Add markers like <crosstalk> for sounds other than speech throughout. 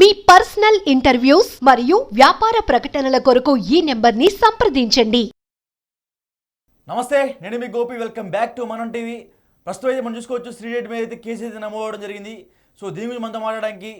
మీ personal interviews మరియు వ్యాపార ప్రకటనల కొరకు ఈ నెంబర్ని సంప్రదించండి. నమస్తే నేను మీ Gopi. Welcome back to Manam TV ప్రస్తుతం అయితే మనం చూసుకోవచ్చు శ్రీరెడ్డి మీద అయితే కేసు అయితే నమోదవడం జరిగింది. సో దీని గురించి మనతో మాట్లాడడానికి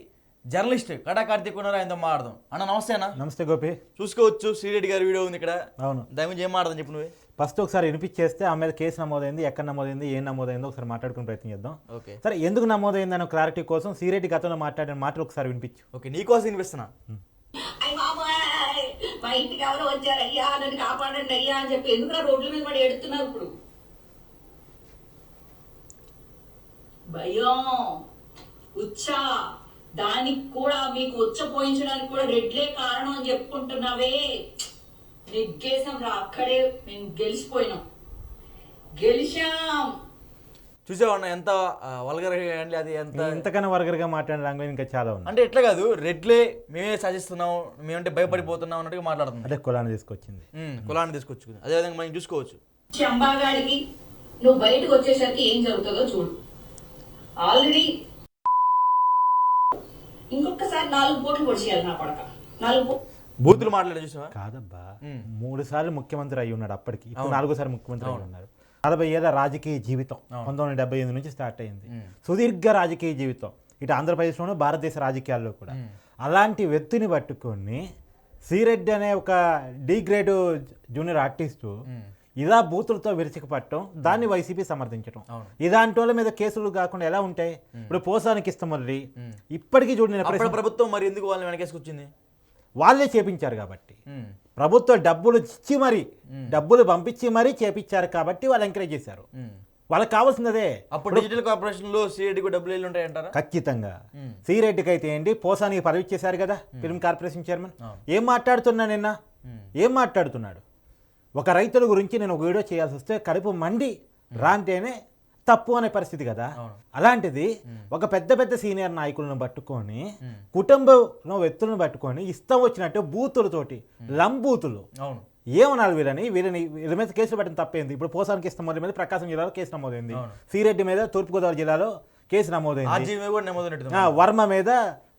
జర్నలిస్ట్ కటా కార్తీక్ ఉన్నారు. ఆయనతో మాట్లాడదాం. అన్న నమస్తే అన్న. నమస్తే గోపి. చూసుకోవచ్చు శ్రీరెడ్డి గారి వీడియో ఉంది ఇక్కడ. అవును. దాని గురించి ఏం మాట్లాడదాం చెప్పు నువ్వే. ఫస్ట్ ఒకసారి వినిపించేస్తే ఆ మీద కేసు నమోదైంది ఎక్కడ నమోదైంది ఏం నమోదైందో ఒకసారి మాట్లాడుకునే ప్రయత్నం చేద్దాం. ఓకే. సరే ఎందుకు నమోదైంది అనే క్లారిటీ కోసం సీరెడ్డి గతంలో మాట్లాడిన మాటలు ఒకసారి వినిపించు. ఓకే నీకోసం వినిపిస్తున్నా. అయ్య బాబాయ్ మా ఇంటికి ఎవరో వచ్చారు అయ్యా నన్ను కాపాడండి అయ్యా అని చెప్పి ఎందుకు రోడ్ల మీద పడి ఎడుతున్నారు ఇప్పుడు? భయం. ఉచ్చా. దానికి కూడా మీకు ఉచ్చ పోయించడానికి కూడా రెడ్లే కారణం అని చెప్పుకుంటున్నావే. నెగ్గేసాం రా అక్కడే మేము గెలిచిపోయినాం. గెలిచాం. చూసావా అన్న ఎంత వల్గర్ అండి అది ఎంత? ఇంతకన్నా వర్గర్గా మాట్లాడిన ఇంకా చాలా ఉన్నాయి అంటే ఎట్లా కాదు రెడ్లే మేమే శాసిస్తున్నాం మేమంటే భయపడిపోతున్నాం అన్నట్టుగా మాట్లాడుతున్నాం అదే కులాన్ని తీసుకొచ్చింది. కులాన్ని తీసుకొచ్చు అదేవిధంగా మనం చూసుకోవచ్చు. చంబాగాడికి నువ్వు బయటకు వచ్చేసరికి ఏం జరుగుతుందో చూడు. ఆల్రెడీ ఇంకొకసారి నాలుగు పోట్లు పొడిచేయాలి నా పడక. నాలుగు బూతులు మాట్లాడే చూసావా? కాదబ్బా. మూడు సార్లు ముఖ్యమంత్రి అయి ఉన్నాడు అప్పటికి. ఇప్పుడు నాలుగోసారి ముఖ్యమంత్రి అయి ఉన్నారు నలభై ఏళ్ళ రాజకీయ జీవితం పంతొమ్మిది వందల డెబ్బై ఎనిమిది నుంచి స్టార్ట్ అయింది. సుదీర్ఘ రాజకీయ జీవితం ఇటు ఆంధ్రప్రదేశ్లోను భారతదేశ రాజకీయాల్లో కూడా. అలాంటి వ్యక్తిని పట్టుకొని సీరెడ్డి అనే ఒక డి గ్రేడ్ జూనియర్ ఆర్టిస్టు ఇలా బూతులతో విరుచుకుపట్టడం దాన్ని వైసీపీ సమర్థించడం. ఇలాంటి వాళ్ళ మీద కేసులు కాకుండా ఎలా ఉంటాయి? ఇప్పుడు పోసానికి ఇష్టమల్లి ఇప్పటికీ చూడు నేను అప్పుడు ప్రశ్న- ప్రభుత్వం మరి ఎందుకు వాళ్ళని వెనకేసుకొచ్చింది? వాళ్ళే చేపించారు కాబట్టి. ప్రభుత్వం డబ్బులు ఇచ్చి మరి డబ్బులు పంపించి మరీ చేపించారు కాబట్టి వాళ్ళు ఎంకరేజ్ చేశారు. వాళ్ళకి కావాల్సిందే అప్పుడు డిజిటల్ కార్పొరేషన్లో సిఐడికి డబ్బులు ఉంటాయంటారా ఖచ్చితంగా. సీరెడ్డికి అయితే ఏంటి? పోసానికి పదవి ఇచ్చేశారు కదా ఫిల్మ్ కార్పొరేషన్ చైర్మన్. ఏం మాట్లాడుతున్నా నిన్న? ఏం మాట్లాడుతున్నాడు? ఒక రైతుల గురించి నేను ఒక వీడియో చేయాల్సి వస్తే కడుపు మండి రాంటేనే తప్పు అనే పరిస్థితి కదా. అలాంటిది ఒక పెద్ద పెద్ద సీనియర్ నాయకులను పట్టుకొని కుటుంబంలో వ్యక్తులను పట్టుకొని ఇష్టం వచ్చినట్టు బూతులతోటి లంబూతులు ఏమనాలి వీళ్ళని? వీళ్ళని వీళ్ళ మీద కేసులు పెట్టడం తప్పేంది? ఇప్పుడు పోసానికి ఇష్టం మీద ప్రకాశం జిల్లాలో కేసు నమోదైంది. సీరెడ్డి మీద తూర్పుగోదావరి జిల్లాలో కేసు నమోదైంది. నమోదు వర్మ మీద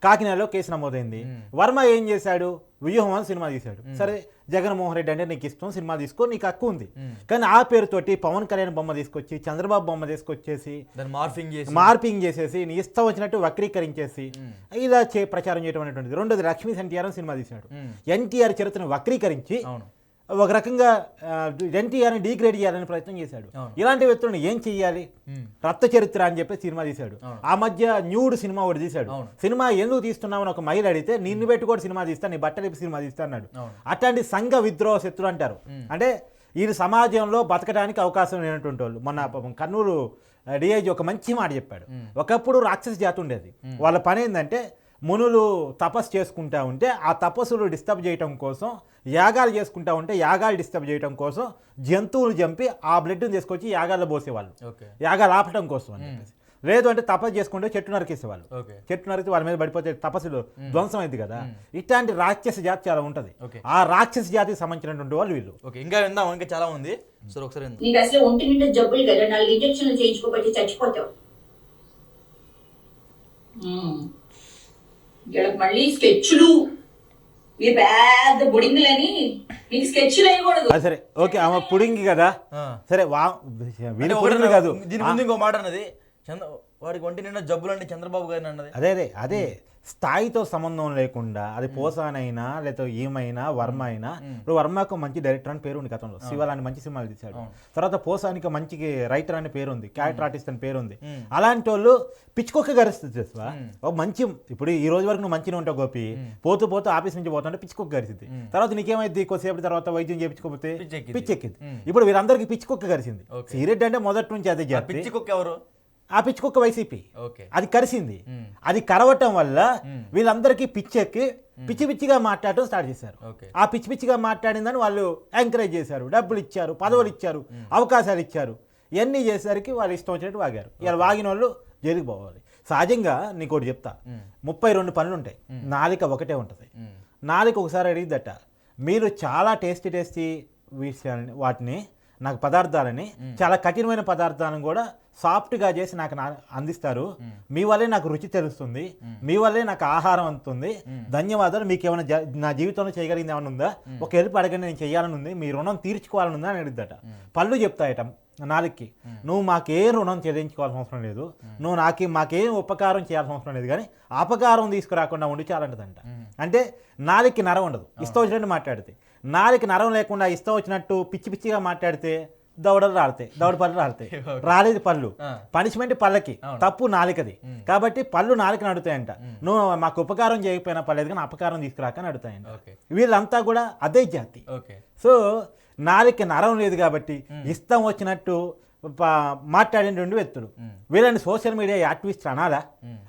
కాకినాడలో కేసు నమోదైంది. వర్మ ఏం చేశాడు? వ్యూహం అని సినిమా తీశాడు. సరే జగన్మోహన్ రెడ్డి అంటే నీకు ఇష్టం సినిమా తీసుకో నీకు హక్కు ఉంది. కానీ ఆ పేరుతోటి పవన్ కళ్యాణ్ బొమ్మ తీసుకొచ్చి చంద్రబాబు బొమ్మ తీసుకొచ్చేసి మార్ఫింగ్ చేసి. మార్పింగ్ చేసేసి నీ ఇష్టం వచ్చినట్టు వక్రీకరించేసి ఇలా చే ప్రచారం చేయడం అనేటువంటిది. రెండోది లక్ష్మీ ఎన్టీఆర్ అని సినిమా తీశాడు. ఎన్టీఆర్ చరిత్రను వక్రీకరించి అవును. ఒక రకంగా ఎన్టీఆర్ని డీగ్రేడ్ చేయాలని ప్రయత్నం చేశాడు. ఇలాంటి వ్యక్తులను ఏం చెయ్యాలి? రక్త చరిత్ర అని చెప్పి సినిమా తీశాడు. ఆ మధ్య న్యూడ్ సినిమా ఒకటి తీశాడు. సినిమా ఎందుకు తీస్తున్నావు అని ఒక మహిళ అడిగితే నిన్ను పెట్టి కూడా సినిమా తీస్తా నీ బట్టలు సినిమా తీస్తా అన్నాడు. అట్లాంటి సంఘ విద్రోహ శత్రులు అంటారు. అంటే ఈ సమాజంలో బతకడానికి అవకాశం లేనటువంటి వాళ్ళు. మొన్న కర్నూలు డిఐజీ ఒక మంచి మాట చెప్పాడు. ఒకప్పుడు రాక్షస జాతి ఉండేది. వాళ్ళ పని ఏంటంటే మునులు తపస్సు చేసుకుంటా ఉంటే ఆ తపస్సులు డిస్టర్బ్ చేయటం కోసం యాగాలు చేసుకుంటా ఉంటే యాగాలు డిస్టర్బ్ చేయటం కోసం జంతువులు చంపి ఆ బ్లడ్ని తీసుకొచ్చి యాగాల్లో పోసేవాళ్ళు. ఓకే. యాగాలు ఆపటం కోసం అని చెప్పేసి. లేదు అంటే తపస్సు చేసుకుంటే చెట్టు నరికేసేవాళ్ళు. ఓకే. చెట్టు నరికితే వాళ్ళ మీద పడిపోతే తపస్సులు ధ్వంసం అయింది కదా. ఇట్లాంటి రాక్షస జాతి చాలా ఉంటుంది. ఆ రాక్షస జాతికి సంబంధించినటువంటి వాళ్ళు వీళ్ళు. ఓకే. ఇంకా విందాం ఇంకా చాలా ఉంది. సరే ఒకసారి నీకు అసలు ఒంటి నిండా జబ్బులు కదా నాలుగు ఇంజక్షన్లు చేయించుకోబట్టి చచ్చిపోతావు. వీళ్ళకి మళ్ళీ స్కెచ్లు. మీ పెద్ద బుడింగులని మీకు స్కెచ్లు వేయకూడదు. సరే ఓకే ఆమె పుడింగి కదా. సరే వా వీళ్ళు పుడింగి కాదు. దీని ముందు ఇంకో మాట అన్నది చంద్ర వాడికి ఒంటి నిండా జబ్బులు అంటే చంద్రబాబు గారిని అన్నది. అదే అదే అదే. స్థాయితో సంబంధం లేకుండా అది పోసానైనా లేకపోతే ఏమైనా వర్మ అయినా ఇప్పుడు వర్మకు మంచి డైరెక్టర్ అని పేరు ఉంది గతంలో శివ లాంటి మంచి సినిమాలు తీశాడు. తర్వాత పోసానికి మంచి రైటర్ అనే పేరు ఉంది క్యారెక్టర్ ఆర్టిస్ట్ అని పేరు ఉంది అలాంటి వాళ్ళు పిచ్చుకొక్క గరిస్తుంది తెలుసా? ఒక మంచి ఇప్పుడు ఈ రోజు వరకు నువ్వు మంచిగా ఉంటావు గోపి. పోతూ పోతూ ఆఫీస్ నుంచి పోతుంటే పిచ్చుకొక్క గరిచింది తర్వాత నీకేమైంది కొద్దిసేపు తర్వాత వైద్యం చేయించుకోకపోతే పిచ్చెక్కింది. ఇప్పుడు వీరందరికీ పిచ్చుకొక్క గరిచింది సీరియట్ అంటే మొదటి నుంచి అదే ఆ జాతి పిచ్చి కుక్క ఎవరు ఆ పిచ్చుకొక్క వైసీపీ. ఓకే. అది కరిసింది. అది కరవటం వల్ల వీళ్ళందరికీ పిచ్చెక్కి పిచ్చి పిచ్చిగా మాట్లాడటం స్టార్ట్ చేశారు. ఆ పిచ్చి పిచ్చిగా మాట్లాడిందని వాళ్ళు ఎంకరేజ్ చేశారు. డబ్బులు ఇచ్చారు పదవులు ఇచ్చారు అవకాశాలు ఇచ్చారు. ఇవన్నీ చేసేసరికి వాళ్ళు ఇష్టం వచ్చినట్టు వాగారు. ఇలా వాగిన వాళ్ళు జైలుకి పోవాలి. సహజంగా నీకు ఒకటి చెప్తా ముప్పై రెండు పనులు ఉంటాయి నాలిక ఒకటే ఉంటుంది. నాలిక ఒకసారి అడిగిద్దట మీరు చాలా టేస్టీ టేస్టీ విషయాన్ని వాటిని నాకు పదార్థాలని చాలా కఠినమైన పదార్థాలను కూడా సాఫ్ట్గా చేసి నాకు నా- అందిస్తారు. మీ వల్లే నాకు రుచి తెలుస్తుంది. మీ వల్లే నాకు ఆహారం అందుతుంది. ధన్యవాదాలు. మీకు ఏమైనా నా జీవితంలో చేయగలిగింది ఏమైనా ఉందా? ఒక హెల్ప్ అడగండి నేను చేయాలని ఉంది మీ రుణం తీర్చుకోవాలని ఉందా అని అడుగుదట. పళ్ళు చెప్తాయట నాలుగుకి నువ్వు మాకే రుణం చెల్లించుకోవాల్సిన అవసరం లేదు. నువ్వు నాకి మాకేం ఉపకారం చేయాల్సిన అవసరం లేదు. కానీ అపకారం తీసుకురాకుండా ఉండి చాలంటదంట. అంటే నాలుగుకి నరం ఉండదు. ఇష్టం వచ్చినట్టు మాట్లాడితే. నాలుగుకి నరం లేకుండా ఇష్టం వచ్చినట్టు పిచ్చి పిచ్చిగా మాట్లాడితే దవడలు రాడతాయి దవడ పళ్ళు రాడతాయి <laughs> రాలేదు పళ్ళు. పనిష్మెంట్ పళ్ళకి తప్పు నాలుకది కాబట్టి పళ్ళు నాలుకని అడుగుతాయంట. నువ్వు మాకు ఉపకారం చేయకపోయినా పర్లేదు కానీ అపకారం తీసుకురాక అని అడుగుతాయంట. ఓకే. వీళ్ళంతా కూడా అదే జాతి. ఓకే. సో నాలుక నరం లేదు కాబట్టి ఇష్టం వచ్చినట్టు మాట్లాడిన రెండు వ్యక్తులు. వీళ్ళని సోషల్ మీడియా యాక్టివిస్ట్ అనాలా?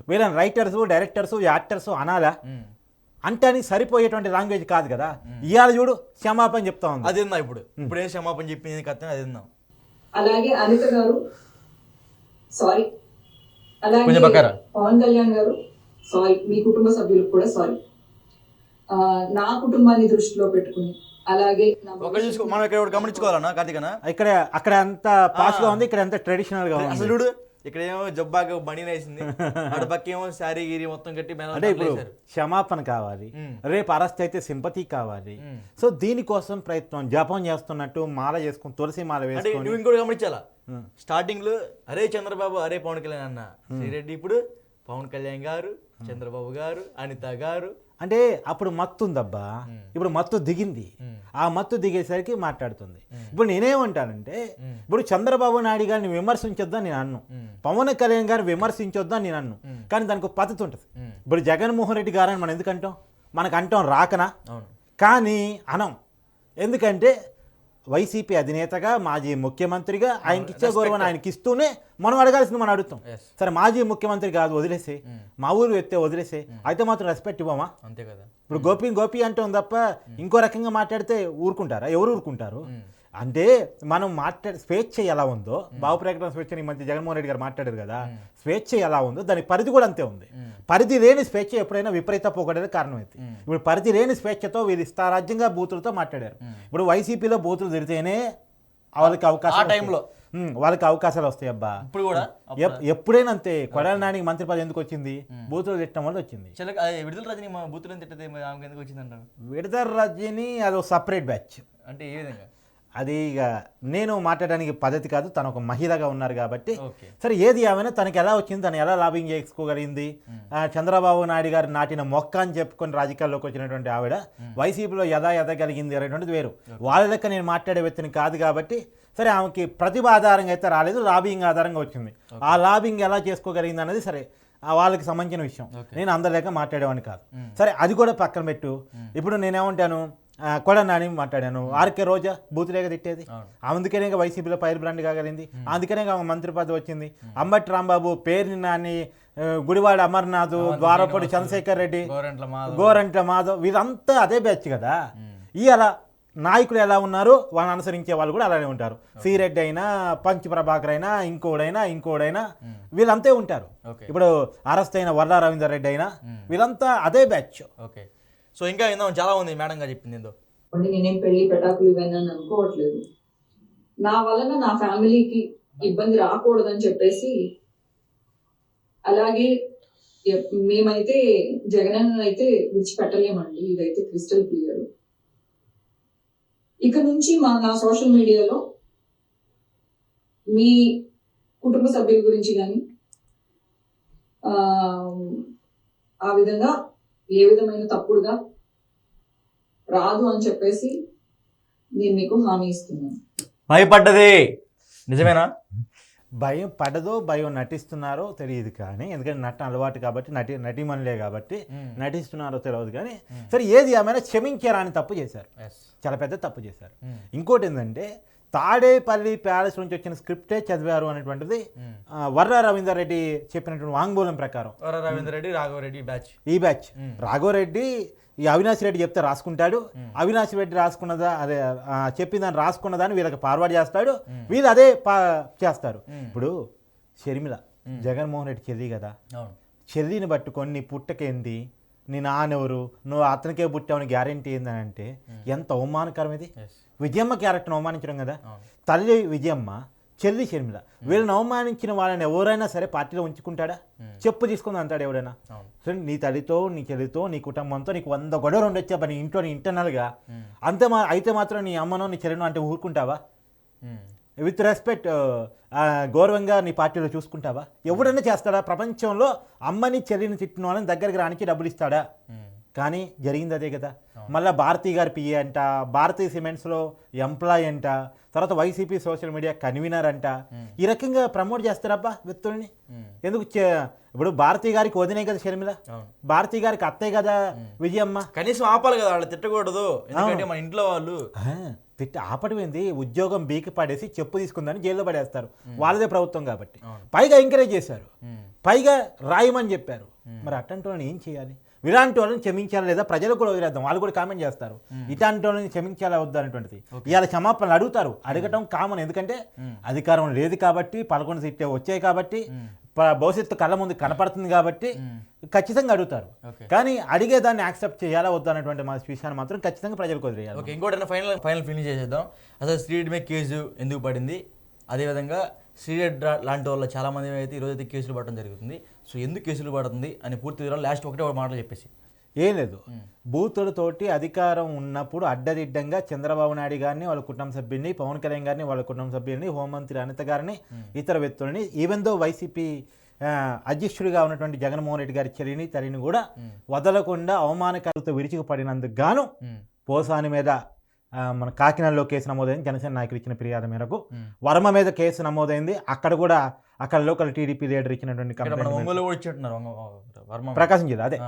వీళ్ళని రైటర్స్ డైరెక్టర్స్ యాక్టర్స్ అనాలా? అంటే అని సరిపోయేటువంటి లాంగ్వేజ్ కాదు కదా. ఇవాళ చూడు క్షమాపణ చెప్తా ఉంది. అది విందాం ఇప్పుడు? ఇప్పుడు ఏం క్షమాపణ చెప్పింది కథ అది విందాం అలాగే అనిత గారు సారీ అలాగే. పవన్ కళ్యాణ్ గారు సారీ మీ కుటుంబ సభ్యులకు కూడా సారీ నా కుటుంబాన్ని దృష్టిలో పెట్టుకుని అలాగే నా ఒక చూసుకో మనం ఇక్కడ గమనించుకోవాలన్నా కార్తీకనా ఇక్కడ అక్కడ ఎంత పాష్గా ఉంది ఇక్కడ ఎంత ట్రెడిషనల్గా అసలు ఉంది. చూడు ఇక్కడ ఏమో జబ్బాగా బండి వేసింది <laughs> ఏమో శారీ గిరి మొత్తం కట్టి అంటే ఇప్పుడు. క్షమాపణ కావాలి. రేపు అరెస్ట్ అయితే సింపతి కావాలి. సో దీనికోసం ప్రయత్నం జపం చేస్తున్నట్టు మాల చేసుకుని తులసి మాల వేసుకొని. నువ్వు ఇంకోటి గమనించాలా? స్టార్టింగ్లో అరే చంద్రబాబు అరే పవన్ కళ్యాణ్ అన్న. శ్రీరెడ్డి ఇప్పుడు పవన్ కళ్యాణ్ గారు చంద్రబాబు గారు అనిత గారు అంటే అప్పుడు మత్తు ఉందబ్బా ఇప్పుడు మత్తు దిగింది. ఆ మత్తు దిగేసరికి మాట్లాడుతుంది. ఇప్పుడు నేనేమంటానంటే ఇప్పుడు చంద్రబాబు నాయుడు గారిని విమర్శించొద్దని నేను అన్ను. పవన్ కళ్యాణ్ గారిని విమర్శించొద్దని నేను అన్ను. కానీ దానికి పద్ధతి ఉంటుంది. ఇప్పుడు జగన్మోహన్ రెడ్డి గారని మనం ఎందుకు అంటాం? మనకు అంటాం రాకనా? కానీ అనం. ఎందుకంటే వైసీపీ అధినేతగా మాజీ ముఖ్యమంత్రిగా ఆయనకి ఇచ్చే గౌరవం ఆయనకి ఇస్తూనే మనం అడగాల్సింది మనం అడుగుతాం. సరే మాజీ ముఖ్యమంత్రి కాదు వదిలేసే. మా ఊరు ఎత్తే వదిలేసే. అయితే మాత్రం రెస్పెక్ట్ ఇవ్వమా? అంతే కదా. ఇప్పుడు గోపి గోపి అంటాం తప్ప ఇంకో రకంగా మాట్లాడితే ఊరుకుంటారా? ఎవరు ఊరుకుంటారు? అంటే మనం మాట్లాడే స్వేచ్ఛ ఎలా ఉందో భావ ప్రకటన స్వేచ్ఛ ఈ మధ్య జగన్మోహన్ రెడ్డి గారు మాట్లాడారు కదా స్వేచ్ఛ ఎలా ఉందో దాని పరిధి కూడా అంతే ఉంది. పరిధి లేని స్వేచ్ఛ ఎప్పుడైనా విపరీత పోకడేది కారణం అయితే ఇప్పుడు పరిధి లేని స్వేచ్ఛతో వీళ్ళు ఇష్టారాజ్యంగా బూతులతో మాట్లాడారు. ఇప్పుడు వైసీపీలో బూతులు తిడితేనే వాళ్ళకి అవకాశం ఆ టైంలో. వాళ్ళకి అవకాశాలు వస్తాయి అబ్బా. ఇప్పుడు కూడా ఎప్- ఎప్పుడైనా అంతే. కొడాలి నానికి మంత్రి పదవి ఎందుకు వచ్చింది? బూతులు తిట్టడం వల్ల వచ్చింది. విడుదల రజని మా బూతులను తిట్టదే? ఎందుకు వచ్చింది అంటారు? విడదర్ రజని అది సపరేట్ బ్యాచ్. అంటే ఏ విధంగా? అది ఇక నేను మాట్లాడడానికి పద్ధతి కాదు తను ఒక మహిళగా ఉన్నారు కాబట్టి సరే ఏది ఏమైనా తనకి ఎలా వచ్చింది తను ఎలా లాబింగ్ చేసుకోగలిగింది? చంద్రబాబు నాయుడు గారు నాటిన మొక్క అని చెప్పుకొని రాజకీయాల్లోకి వచ్చినటువంటి ఆవిడ వైసీపీలో యథా ఎదగలిగింది అనేటువంటిది వేరు. వాళ్ళ లెక్క నేను మాట్లాడే వ్యక్తిని కాదు కాబట్టి సరే ఆమెకి ప్రతిభ ఆధారంగా అయితే రాలేదు లాబింగ్ ఆధారంగా వచ్చింది. ఆ లాబింగ్ ఎలా చేసుకోగలిగింది అనేది సరే వాళ్ళకి సంబంధించిన విషయం. నేను అందలేక మాట్లాడేవాడిని కాదు. సరే అది కూడా పక్కన పెట్టు. ఇప్పుడు నేనేమంటాను? ఆ, కొడ నాని మాట్లాడాను. ఆర్కే రోజా బూతులేగా తిట్టేది. అందుకనే వైసీపీలో పైర్ బ్రాండ్ కాగలింది అందుకనే ఆమె మంత్రి పదవి వచ్చింది. అంబటి రాంబాబు పేరుని నాని గుడివాడ అమర్నాథ్ ద్వారపూడి చంద్రశేఖర్ రెడ్డి గోరంట్ల మాధవ్. వీళ్ళంతా అదే బ్యాచ్ కదా. ఇవాళ నాయకులు ఎలా ఉన్నారు వాళ్ళని అనుసరించే వాళ్ళు కూడా అలానే ఉంటారు. శ్రీరెడ్డి అయినా పంచ్ ప్రభాకర్ అయినా ఇంకోడైనా ఇంకోడైనా వీళ్ళంతే ఉంటారు. ఇప్పుడు అరెస్ట్ అయిన వర్ల రవీందర్ రెడ్డి అయినా వీళ్ళంతా అదే బ్యాచ్ ఓకే. సో ఇంకా విందాం చాలా ఉంది మేడం గారు చెప్పింది ఏదో. నేనేం పెళ్ళి పెటాకులు ఇవన్నీ అనుకోవట్లేదు. నా వలన నా ఫ్యామిలీకి ఇబ్బంది రాకూడదని చెప్పేసి అలాగే మేమైతే జగన్ అయితే విడిచిపెట్టలేమండి ఇదైతే క్రిస్టల్ క్లియర్. ఇక నుంచి మా నా సోషల్ మీడియాలో మీ కుటుంబ సభ్యుల గురించి కానీ ఆ విధంగా ఏ విధమైన తప్పుడుగా రాదు అని చెప్పేసి నేను మీకు హామీ ఇస్తున్నాను. భయపడ్డది. నిజమేనా? భయం పడదో భయం నటిస్తున్నారో తెలియదు కానీ ఎందుకంటే నట అలవాటు కాబట్టి నటి నటిమనులే కాబట్టి నటిస్తున్నారో తెలియదు కానీ సరే ఏది ఏమైనా క్షమించారని తప్పు చేశారు. చాలా పెద్ద తప్పు చేశారు. ఇంకోటి ఏంటంటే తాడేపల్లి ప్యాలెస్ నుంచి వచ్చిన స్క్రిప్టే చదివారు అనేటువంటిది వర్ర రవీందర్ రెడ్డి చెప్పినటువంటి వాంగ్మూలం ప్రకారం. వర రవీందర్ రెడ్డి రాఘవరెడ్డి బ్యాచ్. ఈ బ్యాచ్. రాఘవరెడ్డి ఈ అవినాష్ రెడ్డి చెప్తే రాసుకుంటాడు. అవినాష్ రెడ్డి రాసుకున్నదా అదే చెప్పిన దాన్ని రాసుకున్నదాన్ని వీళ్ళకి ఫార్వర్డ్ చేస్తాడు. వీళ్ళు అదే పా చేస్తారు. ఇప్పుడు షర్మిల జగన్మోహన్ రెడ్డి చెల్లి కదా. చెల్లిని పట్టుకొని నీ పుట్టకేంది? నీ నాన్నెవరు? నువ్వు అతనికే పుట్టావని గ్యారంటీ ఏందని అంటే ఎంత అవమానకరం ఇది విజయమ్మ క్యారెక్టర్ని అవమానించడం కదా. తల్లి విజయమ్మ చెల్లి షర్మిల వీళ్ళని అవమానించిన వాళ్ళని ఎవరైనా సరే పార్టీలో ఉంచుకుంటాడా? చెప్పు తీసుకుంది అంటాడు ఎవడైనా అవును. సో నీ తల్లితో నీ చెల్లితో నీ కుటుంబంతో నీకు వంద గొడవలు ఉండొచ్చా నీ ఇంట్లో నీ ఇంటర్నల్గా. అంతే మా అయితే మాత్రం నీ అమ్మనో నీ చెల్లినో అంటే ఊరుకుంటావా. విత్ రెస్పెక్ట్ గౌరవంగా నీ పార్టీలో చూసుకుంటావా? ఎవడన్నా చేస్తాడా? ప్రపంచంలో అమ్మని చెల్లిని తిట్టిన వాళ్ళని దగ్గరికి రానికి డబ్బులు ఇస్తాడా. కానీ జరిగింది అదే కదా. మళ్ళీ భారతీ గారి పిఏ అంట భారతీ సిమెంట్స్లో ఎంప్లాయ్ అంట తర్వాత వైసీపీ సోషల్ మీడియా కన్వీనర్ అంట. ఈ రకంగా ప్రమోట్ చేస్తారబ్బా వ్యక్తుల్ని. ఎందుకు ఇప్పుడు భారతీ గారికి వదినే కదా షర్మిల. భారతీ గారికి అత్తయ్య కదా విజయమ్మ? కనీసం ఆపాలి కదా వాళ్ళు తిట్టకూడదు. ఎందుకంటే మన ఇంట్లో వాళ్ళు. తిట్టి ఆపడం ఏంది? ఉద్యోగం బీకి పడేసి చెప్పు తీసుకుందని జైల్లో పడేస్తారు. వాళ్ళదే ప్రభుత్వం కాబట్టి. పైగా ఎంకరేజ్ చేశారు. పైగా రాయమని చెప్పారు. మరి అట్లాంటి వాళ్ళని ఏం చేయాలి? ఇలాంటి వాళ్ళని క్షమించాలా లేదా ప్రజలకు కూడా వదిలేద్దాం. వాళ్ళు కూడా కామెంట్ చేస్తారు. ఇట్లాంటి వాళ్ళని క్షమించాలా వద్దా అనేటువంటిది. ఇవాళ క్షమాపణలు అడుగుతారు. అడగటం కామన్ ఎందుకంటే అధికారం లేదు కాబట్టి పదకొండు సీట్లు వచ్చాయి కాబట్టి భవిష్యత్తు కళ్ళ ముందు కనపడుతుంది కాబట్టి ఖచ్చితంగా అడుగుతారు. కానీ అడిగేదాన్ని యాక్సెప్ట్ చేయాలా వద్దా అనేటువంటి మా విషయాన్ని మాత్రం ఖచ్చితంగా ప్రజలకు వదిలేయాలి. ఓకే ఇంకోటి ఫైనల్ ఫైనల్ ఫినిష్ చేసేద్దాం. అసలు శ్రీరెడ్డి మీద కేసు ఎందుకు పడింది? అదేవిధంగా రా- లాంటి వాళ్ళు చాలా మంది అయితే ఈరోజు అయితే కేసులు పడడం జరుగుతుంది. సో ఎందుకు కేసులు పడుతుంది అని పూర్తి వివరాలు లాస్ట్ ఒకటే ఒక మాటలు చెప్పేసి. ఏం లేదు. బూతులతోటి అధికారం ఉన్నప్పుడు అడ్డదిడ్డంగా చంద్రబాబు నాయుడు గారిని వాళ్ళ కుటుంబ సభ్యుల్ని పవన్ కళ్యాణ్ గారిని వాళ్ళ కుటుంబ సభ్యుల్ని హోంమంత్రి అనిత గారిని ఇతర వ్యక్తులని ఈవెన్ దో వైసీపీ అధ్యక్షుడిగా ఉన్నటువంటి జగన్మోహన్ రెడ్డి గారి చర్యని తల్లిని కూడా వదలకుండా అవమానకాలతో విరుచుకుపడినందుకు గాను ఉమ్. పోసాని మీద మన కాకినాడలో కేసు నమోదైంది జనసేన నాయకులు ఇచ్చిన ఫిర్యాదు మేరకు. వర్మ మీద కేసు నమోదైంది. అక్కడ కూడా అక్కడ లోకల్ టీడీపీ లీడర్ ఇచ్చినటువంటి కంప్లైంట్ ప్రకాశం జిల్లా అదే.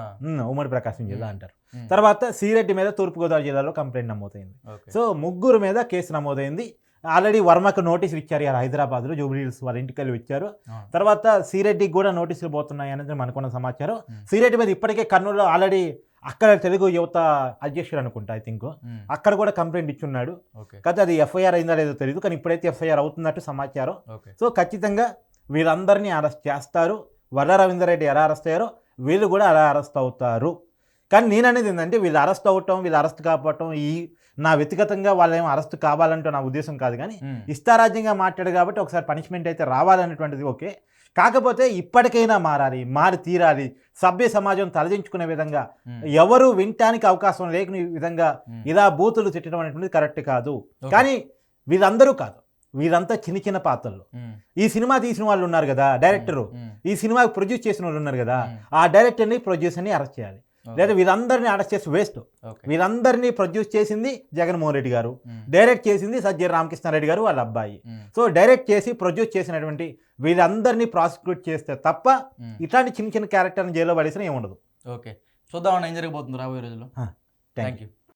ఉమ్మడి ప్రకాశం జిల్లా అంటారు. తర్వాత సిరెడ్డి మీద తూర్పుగోదావరి జిల్లాలో కంప్లైంట్ నమోదైంది. సో ముగ్గురు మీద కేసు నమోదైంది. ఆల్రెడీ వర్మకు నోటీసులు ఇచ్చారు ఇలా హైదరాబాద్లో జూబ్లీ హిల్స్ వాళ్ళ ఇంటికి వెళ్ళి ఇచ్చారు. తర్వాత సిరెడ్డికి కూడా నోటీసులు పోతున్నాయి అనేది మనకున్న సమాచారం. సిరెడ్డి మీద ఇప్పటికే కర్నూలులో ఆల్రెడీ అక్కడ తెలుగు యువత అధ్యక్షుడు అనుకుంటా ఐ థింక్. అక్కడ కూడా కంప్లైంట్ ఇచ్చున్నాడు. కాదు అది ఎఫ్ఐఆర్ అయిందా లేదో తెలియదు కానీ ఇప్పుడైతే ఎఫ్ఐఆర్ అవుతున్నట్టు సమాచారం. సో ఖచ్చితంగా వీళ్ళందరినీ అరెస్ట్ చేస్తారు. వర రవీందర్ రెడ్డి ఎలా అరెస్ట్ అయ్యారో వీళ్ళు కూడా అలా అరెస్ట్ అవుతారు. కానీ నేను అనేది ఏంటంటే వీళ్ళు అరెస్ట్ అవ్వటం వీళ్ళు అరెస్ట్ కావటం ఈ నా వ్యక్తిగతంగా వాళ్ళేమో అరెస్ట్ కావాలంటే నా ఉద్దేశం కాదు కానీ. ఇష్టారాజ్యంగా మాట్లాడు కాబట్టి ఒకసారి పనిష్మెంట్ అయితే రావాలనేటువంటిది ఓకే. కాకపోతే ఇప్పటికైనా మారాలి మారి తీరాలి. సభ్య సమాజం తలదించుకునే విధంగా. ఎవరు వినటానికి అవకాశం లేని విధంగా. ఇలా బూతులు తిట్టడం అనేటువంటిది కరెక్ట్ కాదు. కానీ వీళ్ళందరూ కాదు. వీళ్ళంతా చిన్న చిన్న పాత్రలు. ఈ సినిమా తీసిన వాళ్ళు ఉన్నారు కదా డైరెక్టరు. ఈ సినిమాకి ప్రొడ్యూస్ చేసిన వాళ్ళు ఉన్నారు కదా. ఆ డైరెక్టర్ని ప్రొడ్యూసర్ని అరెస్ట్ చేయాలి. లేదా వీళ్ళందరినీ అరెస్ట్ చేసి వేస్ట్ ఓకే వీళ్ళందరినీ ప్రొడ్యూస్ చేసింది జగన్మోహన్ రెడ్డి గారు. డైరెక్ట్ చేసింది సజ్జల రామకృష్ణారెడ్డి గారు వాళ్ళ అబ్బాయి. సో డైరెక్ట్ చేసి ప్రొడ్యూస్ చేసినటువంటి వీళ్ళందరినీ ప్రాసిక్యూట్ చేస్తే తప్ప. ఇట్లాంటి చిన్న చిన్న క్యారెక్టర్ని జైల్లో పడేసిన ఏముండదు ఓకే చూద్దామని ఏం జరగబోతుంది రాబోయే రోజుల్లో థ్యాంక్ యూ